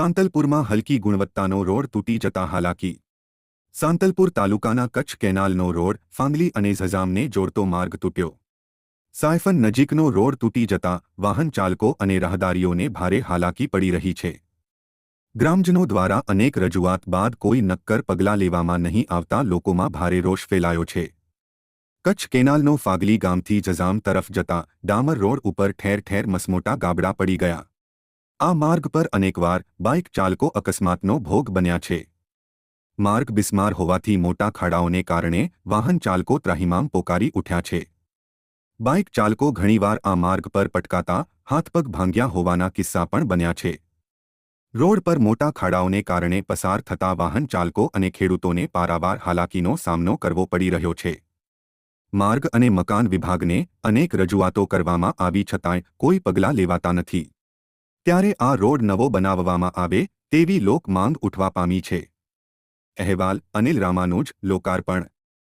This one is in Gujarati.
સાંતલપુરમાં હલકી ગુણવત્તાનો રોડ તૂટી જતા હાલાકી. સાંતલપુર તાલુકાના કચ્છ કેનાલનો રોડ ફાંગલી અને ઝઝામને જોડતો માર્ગ તૂટ્યો. સાયફન નજીકનો રોડ તૂટી જતા વાહન ચાલકો અને રાહદારીઓને ભારે હાલાકી પડી રહી છે. ગ્રામજનો દ્વારા અનેક રજૂઆત બાદ કોઈ નક્કર પગલાં લેવામાં નહીં આવતા લોકોમાં ભારે રોષ ફેલાયો છે. કચ્છ કેનાલનો ફાગલી ગામથી જઝામ તરફ જતા ડામર રોડ ઉપર ઠેર ઠેર મસમોટા ગાબડા પડી ગયા. આ માર્ગ પર અનેકવાર બાઇક ચાલકો અકસ્માતનો ભોગ બન્યા છે. માર્ગ બિસ્માર હોવાથી મોટા ખાડાઓને કારણે વાહન ચાલકો ત્રાહિમામ પોકારી ઉઠ્યા છે. બાઇક ચાલકો ઘણીવાર આ માર્ગ પર પટકાતા હાથપગ ભાંગ્યા હોવાના કિસ્સા પણ બન્યા છે. રોડ પર મોટા ખાડાઓને કારણે પસાર થતા વાહન ચાલકો અને ખેડૂતોને પારાવાર હાલાકીનો સામનો કરવો પડી રહ્યો છે. માર્ગ અને મકાન વિભાગને અનેક રજૂઆતો કરવામાં આવી છતાંય કોઈ પગલાં લેવાતા નથી. ત્યારે આ રોડ નવો બનાવવામાં આવે તેવી લોક માંગ ઉઠવા પામી છે. અહેવાલ અનિલ રામાનુજ, લોકાર્પણ.